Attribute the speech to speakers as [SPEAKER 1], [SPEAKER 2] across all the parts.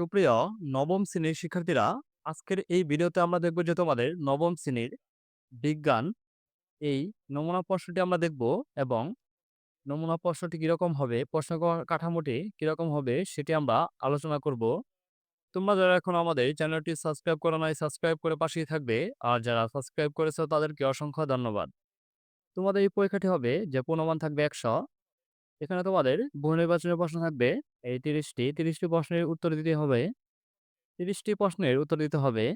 [SPEAKER 1] সুপ্রিয় নবম শ্রেণির শিক্ষার্থীরা, আজকের এই ভিডিওতে আমরা দেখব যে তোমাদের নবম শ্রেণির বিজ্ঞান, এই নমুনা প্রশ্নটি আমরা দেখব এবং নমুনা প্রশ্নটি কীরকম হবে, প্রশ্ন কাঠামোটি কীরকম হবে সেটি আমরা আলোচনা করব। তোমরা যারা এখন আমাদের চ্যানেলটি সাবস্ক্রাইব করো নাই, সাবস্ক্রাইব করে পাশেই থাকবে। আর যারা সাবস্ক্রাইব করেছ তাদেরকে অসংখ্য ধন্যবাদ। তোমাদের এই পরীক্ষাটি হবে যে পূর্ণমান থাকবে একশো। এখানে তোমাদের বহু নির্বাচনের প্রশ্ন থাকবে, এই তিরিশটি তিরিশটি প্রশ্নের উত্তর দিতে হবে, তিরিশটি প্রশ্নের উত্তর দিতে হবে।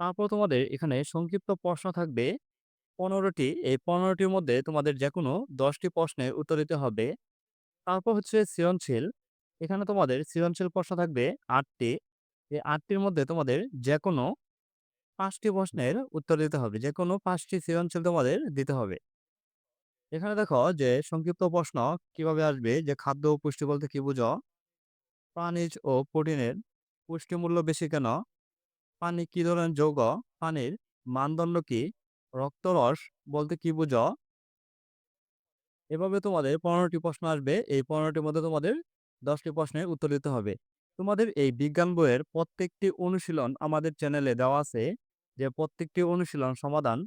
[SPEAKER 1] তারপর তোমাদের এখানে সংক্ষিপ্ত প্রশ্ন থাকবে, পনেরোটি, এই পনেরোটির মধ্যে তোমাদের যে কোনো দশটি প্রশ্নের উত্তর দিতে হবে। তারপর হচ্ছে সৃজনশীল, এখানে তোমাদের সৃজনশীল প্রশ্ন থাকবে আটটি, এই আটটির মধ্যে তোমাদের যে কোনো পাঁচটি প্রশ্নের উত্তর দিতে হবে যে কোনো পাঁচটি সৃজনশীল তোমাদের দিতে হবে। এখানে দেখো যে সংক্ষিপ্ত প্রশ্ন কীভাবে আসবে? যে খাদ্য ও পুষ্টি বলতে কি বুঝো? প্রাণীজ ও প্রোটিনের পুষ্টিমূল্য বেশি কেন? পানি কি ধরনের যৌগ? পানির মানদণ্ড কি? রক্তরস বলতে কি বুঝো? এভাবে তোমাদের পনেরোটি প্রশ্ন আসবে। এই পনেরোটির মধ্যে তোমাদের দশটি প্রশ্নের উত্তর দিতে হবে। তোমাদের এই বিজ্ঞান বইয়ের প্রত্যেকটি অনুশীলন আমাদের চ্যানেলে দেওয়া আছে। যে প্রত্যেকটি অনুশীলন সমাধান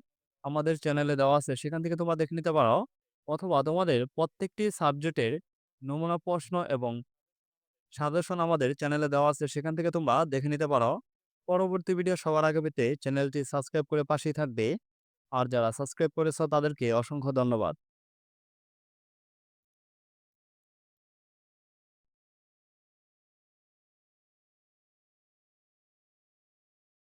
[SPEAKER 1] আমাদের চ্যানেলে দেওয়া আছে, সেখান থেকে তোমরা দেখে নিতে পারো। অথবা তোমাদের প্রত্যেকটি সাবজেক্টের নমুনা প্রশ্ন এবং সাজেশন আমাদের চ্যানেলে দেওয়া আছে, সেখান থেকে তোমরা দেখে নিতে পারো। পরবর্তী ভিডিও সবার আগে পেতে চ্যানেলটি সাবস্ক্রাইব করে পাশেই থাকবে। আর যারা সাবস্ক্রাইব করেছ তাদেরকে অসংখ্য ধন্যবাদ।